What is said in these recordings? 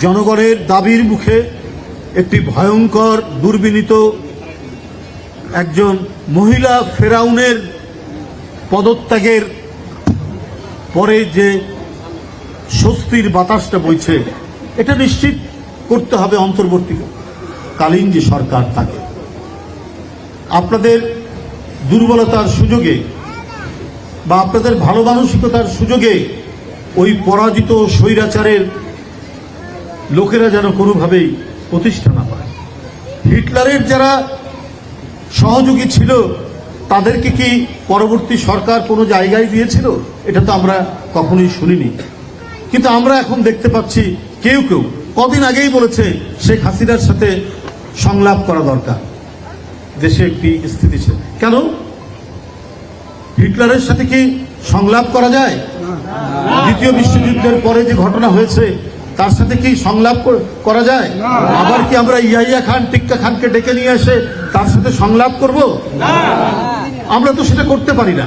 জনগণের দাবির মুখে একটি ভয়ঙ্কর দুর্বিনীত একজন মহিলা ফেরাউনের পদত্যাগের পরে যে স্বস্তির বাতাসটা বইছে, এটা নিশ্চিত করতে হবে অন্তর্বর্তীকালীন যে সরকার থাকে আপনাদের দুর্বলতার সুযোগে বা আপনাদের ভালো মানসিকতার সুযোগে ওই পরাজিত স্বৈরাচারের লোকেরা যেন কোনোভাবেই প্রতিষ্ঠা না পায়। হিটলারের যারা সহযোগী ছিল, তাদেরকে কি পরবর্তী সরকার কোনো জায়গায় দিয়েছিল? এটা তো আমরা কখনোই শুনিনি। কিন্তু আমরা এখন দেখতে পাচ্ছি কেউ কেউ কদিন আগেই বলেছে শেখ হাসিনার সাথে সংলাপ করা দরকার। দেশে একটি স্থিতিশীল। কেন? হিটলারের সাথে কি সংলাপ করা যায়? দ্বিতীয় বিশ্বযুদ্ধের পরে যে ঘটনা হয়েছে তার সাথে কি সংলাপ করা যায়? আবার কি আমরা ইয়াইয়া খান টিক্কা খানকে ডেকে নিয়ে এসে তার সাথে সংলাপ করব? আমরা তো সেটা করতে পারি না।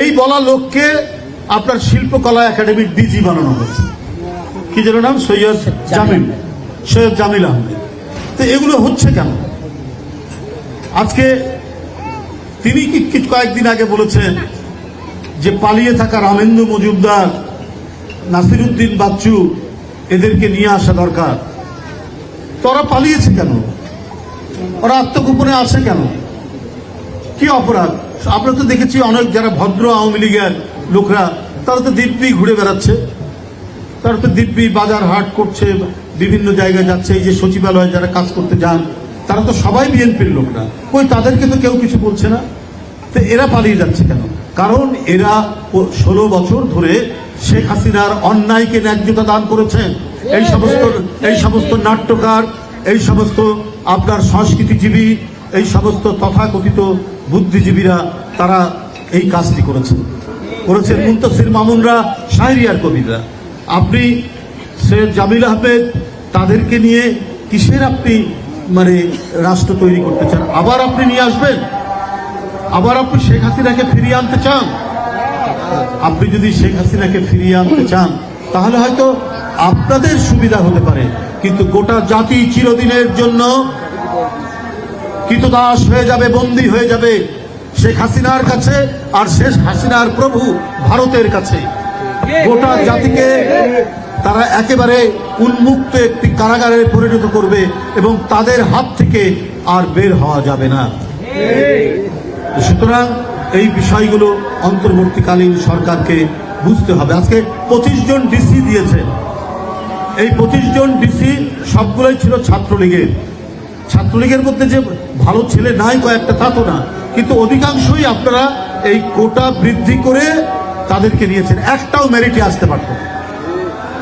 এই বলা লোককে আপনার শিল্পকলা একাডেমির ডিজি বানানো হয়েছে। কি যেন নাম? সৈয়দ জামিল সৈয়দ জামিল আহমেদ। তো এগুলো হচ্ছে কেন? আজকে তিনি কি কিছু কয়েকদিন আগে বলেছেন যে পালিয়ে থাকা রামেন্দ্র মজুমদার নাসিরুদ্দিন বাচ্চু এদেরকে নিয়ে আসা দরকার। তোরা পালিয়েছে কেন? ওরা আত্মগোপনে আসে কেন? কি অপরাধ? আমরা তো দেখেছি অনেক যারা ভদ্র আওয়ামী লীগের লোকরা, তারা তো দিব্যি ঘুরে বেড়াচ্ছে। তারা তো দিব্যি বাজার হাট করছে, বিভিন্ন জায়গায় যাচ্ছে, এই যে সচিবালয়ে যারা কাজ করতে যান, তারা তো সবাই বিএনপির লোকরা। ওই তাদেরকে তো কেউ কিছু বলছে না? তো এরা পালিয়ে যাচ্ছে কেন? কারণ এরা ষোলো বছর ধরে শেখ হাসিনার অন্যায়কে ন্যায্যতা দান করেছেন এই সমস্ত এই সমস্ত নাট্যকার, এই সমস্ত আপনার সংস্কৃতিজীবী, এই সমস্ত তথাকথিত বুদ্ধিজীবীরা তারা এই কাজটি করেছেন। করেছেন মুন্তাসির মামুনরা শাহরিয়ার কবিরা। আপনি সৈয়দ জামিল আহমেদ, তাদেরকে নিয়ে কিসের আপনি মানে রাষ্ট্র তৈরি করতে চান? আবার আপনি নিয়ে আসবেন? আবার আপনি শেখ হাসিনাকে ফিরিয়ে আনতে চান? আপনি যদি শেখ হাসিনাকে ফিরিয়ে আনতে চান, তাহলে হয়তো আপনাদের সুবিধা হতে পারে। কিন্তু গোটা জাতি চিরদিনের জন্য কৃতদাস হয়ে যাবে, বন্দী হয়ে যাবে শেখ হাসিনার কাছে আর শেষ হাসিনার প্রভু ভারতের কাছে। গোটা জাতিকে তারা একেবারে উন্মুক্ত একটি কারাগারে পরিণত করবে এবং তাদের হাত থেকে আর বের হওয়া যাবে না। সুতরাং এই বিষয়গুলো অন্তর্বর্তীকালীন সরকারকে বুঝতে হবে। আজকে পঁচিশ জন ডিসি দিয়েছে। এই পঁচিশ জন ডিসি সবগুলোই ছিল ছাত্রলীগের। ছাত্রলীগের মধ্যে যে ভালো ছেলে নাই কয়েকটা, তা তো না। কিন্তু অধিকাংশই আপনারা এই কোটা বৃদ্ধি করে তাদেরকে নিয়েছেন। একটাও মেরিটে আসতে পারত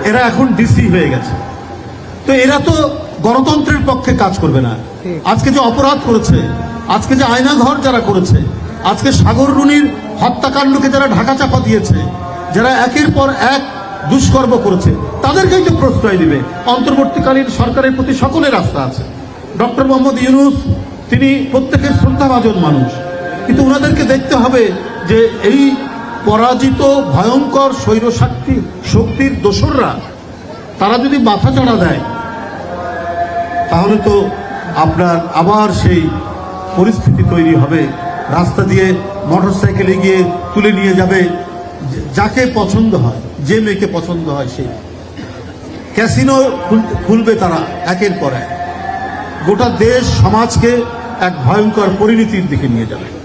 এরা এখন ডিসি হয়ে গেছে। তো এরা তো গণতন্ত্রের পক্ষে কাজ করবে না। আজকে যে অপরাধ করেছে, আজকে যে আয়নাঘর যারা করেছে আজকে সাগর রুনির হত্যাকাণ্ডকে যারা ঢাকা চাপা দিয়েছে, যারা একের পর এক দুষ্কর্ম করেছে, তাদেরকেই তো প্রশ্রয় দিবে। অন্তর্বর্তীকালীন সরকারের প্রতি সকলের আস্থা আছে। ডক্টর মোহাম্মদ ইউনুস, তিনি প্রত্যেকের শ্রদ্ধাভাজন মানুষ। কিন্তু ওনাদেরকে দেখতে হবে যে এই পরাজিত, ভয়ঙ্কর স্বৈর শক্তি শক্তির দোসররা, তারা যদি মাথা চড়া দেয়, তাহলে তো আপনার আবার সেই পরিস্থিতি তৈরি হবে। রাস্তা দিয়ে মোটর সাইকেলে গিয়ে তুলে নিয়ে যাবে। যাকে পছন্দ হয়, যে মেয়েকে পছন্দ হয় সে। ক্যাসিনো খুলবে তারা একের পর এক। গোটা দেশ সমাজকে এক ভয়ঙ্কর পরিণতির দিকে নিয়ে যাবে।